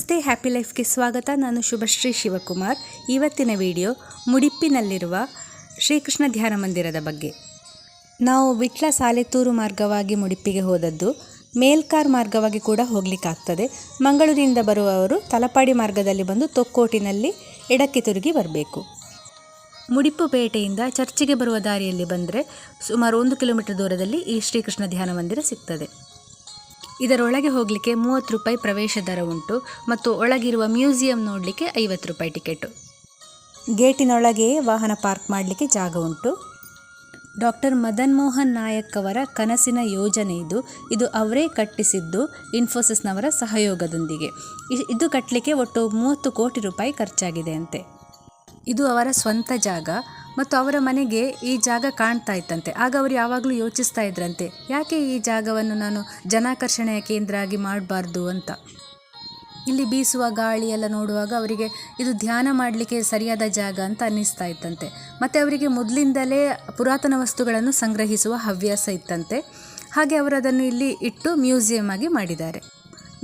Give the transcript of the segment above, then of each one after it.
ನಮಸ್ತೆ ಹ್ಯಾಪಿ ಲೈಫ್ಗೆ ಸ್ವಾಗತ. ನಾನು ಶುಭಶ್ರೀ ಶಿವಕುಮಾರ್. ಇವತ್ತಿನ ವಿಡಿಯೋ ಮುಡಿಪ್ಪಿನಲ್ಲಿರುವ ಶ್ರೀಕೃಷ್ಣ ಧ್ಯಾನ ಮಂದಿರದ ಬಗ್ಗೆ. ನಾವು ವಿಟ್ಲ ಸಾಲೆತ್ತೂರು ಮಾರ್ಗವಾಗಿ ಮುಡಿಪಿಗೆ ಹೋದದ್ದು, ಮೇಲ್ಕಾರ್ ಮಾರ್ಗವಾಗಿ ಕೂಡ ಹೋಗಲಿಕ್ಕಾಗ್ತದೆ. ಮಂಗಳೂರಿನಿಂದ ಬರುವವರು ತಲಪಾಡಿ ಮಾರ್ಗದಲ್ಲಿ ಬಂದು ತೊಕ್ಕೋಟಿನಲ್ಲಿ ಎಡಕ್ಕೆ ತಿರುಗಿ ಬರಬೇಕು. ಮುಡಿಪು ಪೇಟೆಯಿಂದ ಚರ್ಚಿಗೆ ಬರುವ ದಾರಿಯಲ್ಲಿ ಬಂದರೆ ಸುಮಾರು ಒಂದು ಕಿಲೋಮೀಟರ್ ದೂರದಲ್ಲಿ ಈ ಶ್ರೀಕೃಷ್ಣ ಧ್ಯಾನ ಮಂದಿರ ಸಿಗ್ತದೆ. ಇದರೊಳಗೆ ಹೋಗಲಿಕ್ಕೆ ಮೂವತ್ತು ರೂಪಾಯಿ ಪ್ರವೇಶ ದರ ಉಂಟು ಮತ್ತು ಒಳಗಿರುವ ಮ್ಯೂಸಿಯಂ ನೋಡಲಿಕ್ಕೆ ಐವತ್ತು ರೂಪಾಯಿ ಟಿಕೆಟು. ಗೇಟಿನೊಳಗೆಯೇ ವಾಹನ ಪಾರ್ಕ್ ಮಾಡಲಿಕ್ಕೆ ಜಾಗ ಉಂಟು. ಡಾಕ್ಟರ್ ಮದನ್ ಮೋಹನ್ ನಾಯಕ್ ಅವರ ಕನಸಿನ ಯೋಜನೆ ಇದು. ಇದು ಅವರೇ ಕಟ್ಟಿಸಿದ್ದು ಇನ್ಫೋಸಿಸ್ನವರ ಸಹಯೋಗದೊಂದಿಗೆ. ಇದು ಕಟ್ಟಲಿಕ್ಕೆ ಒಟ್ಟು ಮೂವತ್ತು ಕೋಟಿ ರೂಪಾಯಿ ಖರ್ಚಾಗಿದೆ ಅಂತೆ ಇದು ಅವರ ಸ್ವಂತ ಜಾಗ. ಮತ್ತು ಅವರ ಮನೆಗೆ ಈ ಜಾಗ ಕಾಣ್ತಾ ಇತ್ತಂತೆ. ಆಗ ಅವರು ಯಾವಾಗಲೂ ಯೋಚಿಸ್ತಾ ಇದ್ರಂತೆ, ಯಾಕೆ ಈ ಜಾಗವನ್ನು ನಾನು ಜನಾಕರ್ಷಣೆಯ ಕೇಂದ್ರ ಆಗಿ ಮಾಡಬಾರ್ದು ಅಂತ? ಇಲ್ಲಿ ಬೀಸುವ ಗಾಳಿ ಎಲ್ಲ ನೋಡುವಾಗ ಅವರಿಗೆ, ಇದು ಧ್ಯಾನ ಮಾಡಲಿಕ್ಕೆ ಸರಿಯಾದ ಜಾಗ ಅಂತ ಅನ್ನಿಸ್ತಾ ಇತ್ತಂತೆ. ಮತ್ತು ಅವರಿಗೆ ಮೊದಲಿಂದಲೇ ಪುರಾತನ ವಸ್ತುಗಳನ್ನು ಸಂಗ್ರಹಿಸುವ ಹವ್ಯಾಸ ಇತ್ತಂತೆ. ಹಾಗೆ ಅವರು ಅದನ್ನು ಇಲ್ಲಿ ಇಟ್ಟು ಮ್ಯೂಸಿಯಂ ಆಗಿ ಮಾಡಿದ್ದಾರೆ.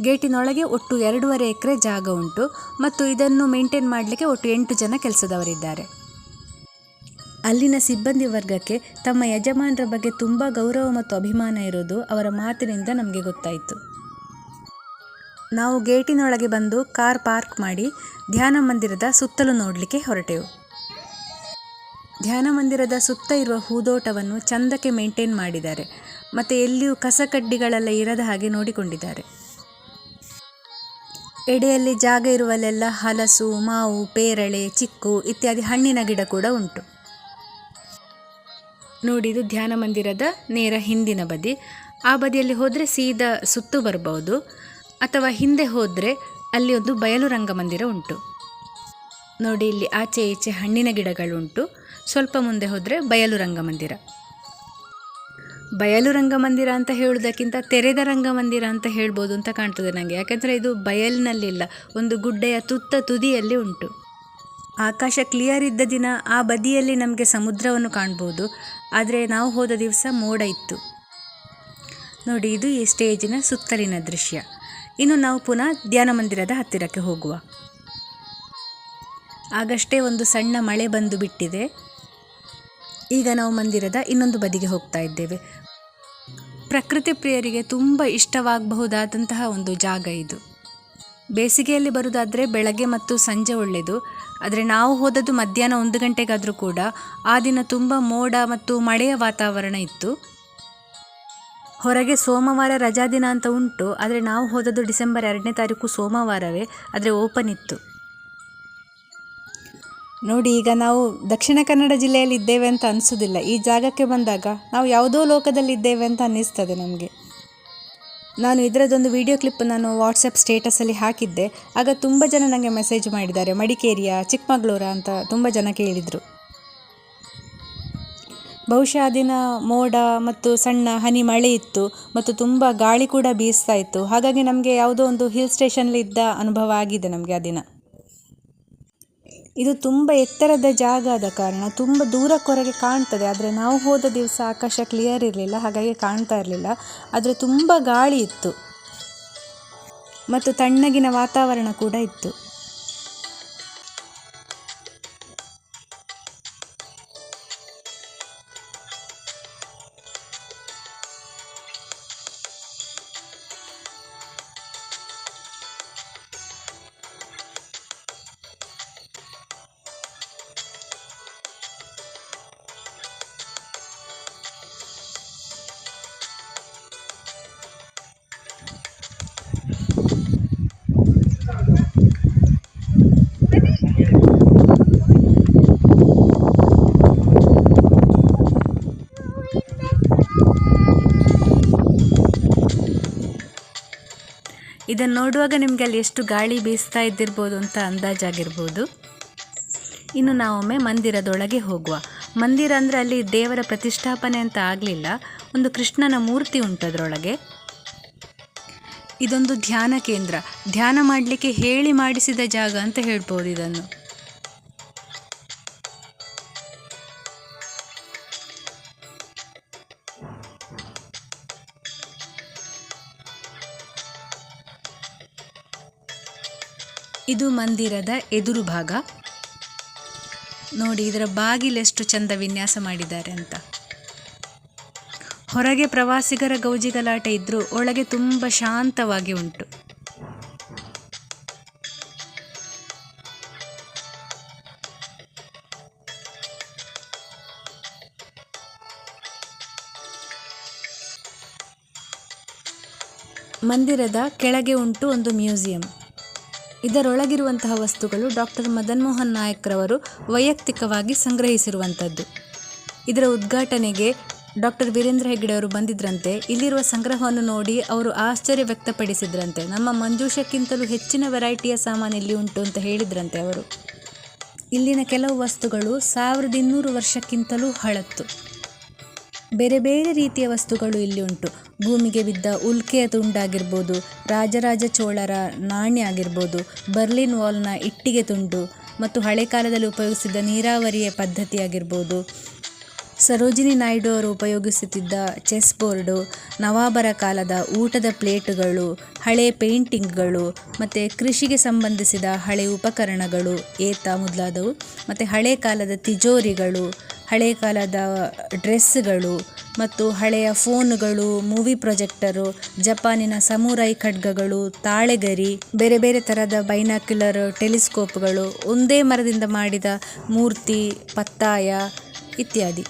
ಗೇಟಿನೊಳಗೆ ಒಟ್ಟು ಎರಡೂವರೆ ಎಕರೆ ಜಾಗ ಉಂಟು. ಮತ್ತು ಇದನ್ನು ಮೇಂಟೈನ್ ಮಾಡಲಿಕ್ಕೆ ಒಟ್ಟು ಎಂಟು ಜನ ಕೆಲಸದವರಿದ್ದಾರೆ. ಅಲ್ಲಿನ ಸಿಬ್ಬಂದಿ ವರ್ಗಕ್ಕೆ ತಮ್ಮ ಯಜಮಾನರ ಬಗ್ಗೆ ತುಂಬ ಗೌರವ ಮತ್ತು ಅಭಿಮಾನ ಇರೋದು ಅವರ ಮಾತಿನಿಂದ ನಮಗೆ ಗೊತ್ತಾಯಿತು. ನಾವು ಗೇಟಿನೊಳಗೆ ಬಂದು ಕಾರ್ ಪಾರ್ಕ್ ಮಾಡಿ ಧ್ಯಾನ ಮಂದಿರದ ಸುತ್ತಲೂ ನೋಡಲಿಕ್ಕೆ ಹೊರಟೆವು. ಧ್ಯಾನ ಮಂದಿರದ ಸುತ್ತ ಇರುವ ಹೂದೋಟವನ್ನು ಚಂದಕ್ಕೆ ಮೇಂಟೈನ್ ಮಾಡಿದ್ದಾರೆ. ಮತ್ತು ಎಲ್ಲಿಯೂ ಕಸಕಡ್ಡಿಗಳೆಲ್ಲ ಇರದ ಹಾಗೆ ನೋಡಿಕೊಂಡಿದ್ದಾರೆ. ಎಡೆಯಲ್ಲಿ ಜಾಗ ಇರುವಲ್ಲೆಲ್ಲ ಹಲಸು, ಮಾವು, ಪೇರಳೆ, ಚಿಕ್ಕು ಇತ್ಯಾದಿ ಹಣ್ಣಿನ ಗಿಡ ಕೂಡ ಉಂಟು. ನೋಡಿ ಇದು ಧ್ಯಾನ ಮಂದಿರದ ನೇರ ಹಿಂದಿನ ಬದಿ. ಆ ಬದಿಯಲ್ಲಿ ಹೋದರೆ ಸೀದಾ ಸುತ್ತು ಬರಬಹುದು. ಅಥವಾ ಹಿಂದೆ ಹೋದರೆ ಅಲ್ಲಿ ಒಂದು ಬಯಲು ರಂಗಮಂದಿರ ಉಂಟು. ನೋಡಿ, ಇಲ್ಲಿ ಆಚೆ ಈಚೆ ಹಣ್ಣಿನ ಗಿಡಗಳುಂಟು. ಸ್ವಲ್ಪ ಮುಂದೆ ಹೋದರೆ ಬಯಲು ರಂಗಮಂದಿರ ಬಯಲು ರಂಗಮಂದಿರ ಅಂತ ಹೇಳೋದಕ್ಕಿಂತ ತೆರೆದ ರಂಗಮಂದಿರ ಅಂತ ಹೇಳ್ಬೋದು ಅಂತ ಕಾಣ್ತದೆ ನನಗೆ ಯಾಕೆಂದರೆ ಇದು ಬಯಲಿನಲ್ಲಿಲ್ಲ, ಒಂದು ಗುಡ್ಡೆಯ ತುತ್ತ ತುದಿಯಲ್ಲಿ ಉಂಟು. ಆಕಾಶ ಕ್ಲಿಯರ್ ಇದ್ದ ದಿನ ಆ ಬದಿಯಲ್ಲಿ ನಮಗೆ ಸಮುದ್ರವನ್ನು ಕಾಣ್ಬೋದು. ಆದರೆ ನಾವು ಹೋದ ದಿವಸ ಮೋಡ ಇತ್ತು. ನೋಡಿ, ಇದು ಈ ಸ್ಟೇಜಿನ ಸುತ್ತಲಿನ ದೃಶ್ಯ. ಇನ್ನು ನಾವು ಪುನಃ ಧ್ಯಾನ ಮಂದಿರದ ಹತ್ತಿರಕ್ಕೆ ಹೋಗುವ. ಆಗಷ್ಟೇ ಒಂದು ಸಣ್ಣ ಮಳೆ ಬಂದು ಬಿಟ್ಟಿದೆ. ಈಗ ನಾವು ಮಂದಿರದ ಇನ್ನೊಂದು ಬದಿಗೆ ಹೋಗ್ತಾ ಇದ್ದೇವೆ. ಪ್ರಕೃತಿ ಪ್ರಿಯರಿಗೆ ತುಂಬ ಇಷ್ಟವಾಗಬಹುದಾದಂತಹ ಒಂದು ಜಾಗ ಇದು. ಬೇಸಿಗೆಯಲ್ಲಿ ಬರೋದಾದರೆ ಬೆಳಗ್ಗೆ ಮತ್ತು ಸಂಜೆ ಒಳ್ಳೆಯದು. ಆದರೆ ನಾವು ಹೋದದ್ದು ಮಧ್ಯಾಹ್ನ ಒಂದು ಗಂಟೆಗಾದರೂ ಕೂಡ ಆ ದಿನ ತುಂಬ ಮೋಡ ಮತ್ತು ಮಳೆಯ ವಾತಾವರಣ ಇತ್ತು. ಹೊರಗೆ ಸೋಮವಾರ ರಜಾ ದಿನ ಅಂತ ಉಂಟು. ಆದರೆ ನಾವು ಹೋದದ್ದು ಡಿಸೆಂಬರ್ ಎರಡನೇ ತಾರೀಕು ಸೋಮವಾರವೇ. ಆದರೆ ಓಪನ್ ಇತ್ತು. ನೋಡಿ, ಈಗ ನಾವು ದಕ್ಷಿಣ ಕನ್ನಡ ಜಿಲ್ಲೆಯಲ್ಲಿ ಇದ್ದೇವೆ ಅಂತ ಅನಿಸೋದಿಲ್ಲ. ಈ ಜಾಗಕ್ಕೆ ಬಂದಾಗ ನಾವು ಯಾವುದೋ ಲೋಕದಲ್ಲಿ ಇದ್ದೇವೆ ಅಂತ ಅನ್ನಿಸ್ತದೆ ನಮಗೆ. ನಾನು ಇದರದ್ದೊಂದು ವಿಡಿಯೋ ಕ್ಲಿಪ್ ನಾನು ವಾಟ್ಸಪ್ ಸ್ಟೇಟಸಲ್ಲಿ ಹಾಕಿದ್ದೆ. ಆಗ ತುಂಬ ಜನ ನನಗೆ ಮೆಸೇಜ್ ಮಾಡಿದ್ದಾರೆ. ಮಡಿಕೇರಿಯ, ಚಿಕ್ಕಮಗಳೂರ ಅಂತ ತುಂಬ ಜನ ಕೇಳಿದರು. ಬಹುಶಃ ಆ ದಿನ ಮೋಡ ಮತ್ತು ಸಣ್ಣ ಹನಿ ಮಳೆ ಇತ್ತು ಮತ್ತು ತುಂಬ ಗಾಳಿ ಕೂಡ ಬೀಸ್ತಾ ಇತ್ತು. ಹಾಗಾಗಿ ನಮಗೆ ಯಾವುದೋ ಒಂದು ಹಿಲ್ ಸ್ಟೇಷನ್ಲಿದ್ದ ಅನುಭವ ಆಗಿದೆ ನಮಗೆ ಆ ದಿನ. ಇದು ತುಂಬ ಎತ್ತರದ ಜಾಗ ಆದ ಕಾರಣ ತುಂಬ ಕೊರಗೆ ಕಾಣ್ತದೆ. ಆದರೆ ನಾವು ಹೋದ ದಿವಸ ಆಕಾಶ ಕ್ಲಿಯರ್ ಇರಲಿಲ್ಲ, ಹಾಗಾಗಿ ಕಾಣ್ತಾ ಇರಲಿಲ್ಲ. ಆದರೆ ತುಂಬ ಗಾಳಿ ಇತ್ತು. ಮತ್ತು ತಣ್ಣಗಿನ ವಾತಾವರಣ ಕೂಡ ಇತ್ತು. ಇದನ್ನು ನೋಡುವಾಗ ನಿಮಗೆ ಅಲ್ಲಿ ಎಷ್ಟು ಗಾಳಿ ಬೀಸ್ತಾ ಇದ್ದಿರ್ಬೋದು ಅಂತ ಅಂದಾಜಾಗಿರ್ಬೋದು. ಇನ್ನು ನಾವೊಮ್ಮೆ ಮಂದಿರದೊಳಗೆ ಹೋಗುವ. ಮಂದಿರ ಅಂದರೆ ಅಲ್ಲಿ ದೇವರ ಪ್ರತಿಷ್ಠಾಪನೆ ಅಂತ ಆಗಲಿಲ್ಲ. ಒಂದು ಕೃಷ್ಣನ ಮೂರ್ತಿ ಉಂಟು ಅದರೊಳಗೆ. ಇದೊಂದು ಧ್ಯಾನ ಕೇಂದ್ರ. ಧ್ಯಾನ ಮಾಡಲಿಕ್ಕೆ ಹೇಳಿ ಮಾಡಿಸಿದ ಜಾಗ ಅಂತ ಹೇಳ್ಬೋದು ಇದನ್ನು. ಇದು ಮಂದಿರದ ಎದುರು ಭಾಗ. ನೋಡಿ, ಇದರ ಬಾಗಿಲೆಷ್ಟು ಚಂದ ವಿನ್ಯಾಸ ಮಾಡಿದ್ದಾರೆ ಅಂತ. ಹೊರಗೆ ಪ್ರವಾಸಿಗರ ಗೌಜಿ ಗಲಾಟೆ ಇದ್ದರೂ ಒಳಗೆ ತುಂಬ ಶಾಂತವಾಗಿ ಉಂಟು. ಮಂದಿರದ ಕೆಳಗೆ ಉಂಟು ಒಂದು ಮ್ಯೂಸಿಯಂ. ಇದರೊಳಗಿರುವಂತಹ ವಸ್ತುಗಳು ಡಾಕ್ಟರ್ ಮದನ್ ಮೋಹನ್ ನಾಯಕ್ರವರು ವೈಯಕ್ತಿಕವಾಗಿ ಸಂಗ್ರಹಿಸಿರುವಂಥದ್ದು. ಇದರ ಉದ್ಘಾಟನೆಗೆ ಡಾಕ್ಟರ್ ವೀರೇಂದ್ರ ಹೆಗ್ಗಡೆ ಅವರು ಬಂದಿದ್ರಂತೆ. ಇಲ್ಲಿರುವ ಸಂಗ್ರಹವನ್ನು ನೋಡಿ ಅವರು ಆಶ್ಚರ್ಯ ವ್ಯಕ್ತಪಡಿಸಿದ್ರಂತೆ. ನಮ್ಮ ಮಂಜೂಷಕ್ಕಿಂತಲೂ ಹೆಚ್ಚಿನ ವೆರೈಟಿಯ ಸಾಮಾನು ಇಲ್ಲಿ ಉಂಟು ಅಂತ ಹೇಳಿದ್ರಂತೆ ಅವರು. ಇಲ್ಲಿನ ಕೆಲವು ವಸ್ತುಗಳು ಸಾವಿರದ ಇನ್ನೂರು ವರ್ಷಕ್ಕಿಂತಲೂ ಹಳತ್ತು. ಬೇರೆ ಬೇರೆ ರೀತಿಯ ವಸ್ತುಗಳು ಇಲ್ಲಿ ಉಂಟು. ಭೂಮಿಗೆ ಬಿದ್ದ ಉಲ್ಕೆಯ ತುಂಡಾಗಿರ್ಬೋದು, ರಾಜರಾಜ ಚೋಳರ ನಾಣ್ಯ ಆಗಿರ್ಬೋದು, ಬರ್ಲಿನ್ ವಾಲ್ನ ಇಟ್ಟಿಗೆ ತುಂಡು ಮತ್ತು ಹಳೆ ಕಾಲದಲ್ಲಿ ಉಪಯೋಗಿಸಿದ್ದ ನೀರಾವರಿಯ ಪದ್ಧತಿ ಆಗಿರ್ಬೋದು. ಸರೋಜಿನಿ ನಾಯ್ಡು ಅವರು ಉಪಯೋಗಿಸುತ್ತಿದ್ದ ಚೆಸ್ ಬೋರ್ಡು, ನವಾಬರ ಕಾಲದ ಊಟದ ಪ್ಲೇಟುಗಳು, ಹಳೆ ಪೇಂಟಿಂಗ್ಗಳು ಮತ್ತು ಕೃಷಿಗೆ ಸಂಬಂಧಿಸಿದ ಹಳೆ ಉಪಕರಣಗಳು, ಏತ ಮೊದಲಾದವು, ಮತ್ತು ಹಳೆ ಕಾಲದ ತಿಜೋರಿಗಳು ಹಳೆ ಕಾಲದ ಡ್ರೆಸ್ಗಳು ಮತ್ತು ಹಳೆಯ ಫೋನುಗಳು, ಮೂವಿ ಪ್ರೊಜೆಕ್ಟರು, ಜಪಾನಿನ ಸಮುರೈ ಖಡ್ಗಗಳು, ತಾಳೆಗರಿ, ಬೇರೆ ಬೇರೆ ಥರದ ಬೈನಾಕ್ಯುಲರ್ ಟೆಲಿಸ್ಕೋಪ್ಗಳು, ಒಂದೇ ಮರದಿಂದ ಮಾಡಿದ ಮೂರ್ತಿ, ಪತ್ತಾಯ ಇತ್ಯಾದಿ.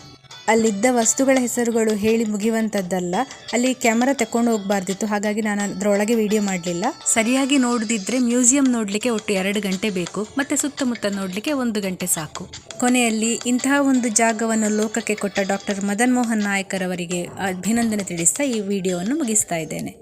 ಅಲ್ಲಿದ್ದ ವಸ್ತುಗಳ ಹೆಸರುಗಳು ಹೇಳಿ ಮುಗಿಯುವಂಥದ್ದಲ್ಲ ಅಲ್ಲಿ ಕ್ಯಾಮರಾ ತಕೊಂಡು ಹೋಗಬಾರ್ದಿತ್ತು. ಹಾಗಾಗಿ ನಾನು ಅದರೊಳಗೆ ವಿಡಿಯೋ ಮಾಡಲಿಲ್ಲ. ಸರಿಯಾಗಿ ನೋಡದಿದ್ರೆ ಮ್ಯೂಸಿಯಂ ನೋಡಲಿಕ್ಕೆ ಒಟ್ಟು ಎರಡು ಗಂಟೆ ಬೇಕು. ಮತ್ತು ಸುತ್ತಮುತ್ತ ನೋಡಲಿಕ್ಕೆ ಒಂದು ಗಂಟೆ ಸಾಕು. ಕೊನೆಯಲ್ಲಿ ಇಂತಹ ಒಂದು ಜಾಗವನ್ನು ಲೋಕಕ್ಕೆ ಕೊಟ್ಟ ಡಾಕ್ಟರ್ ಮದನ್ ಮೋಹನ್ ನಾಯಕರವರಿಗೆ ಅಭಿನಂದನೆ ತಿಳಿಸ್ತಾ ಈ ವಿಡಿಯೋವನ್ನು ಮುಗಿಸ್ತಾ ಇದ್ದೇನೆ.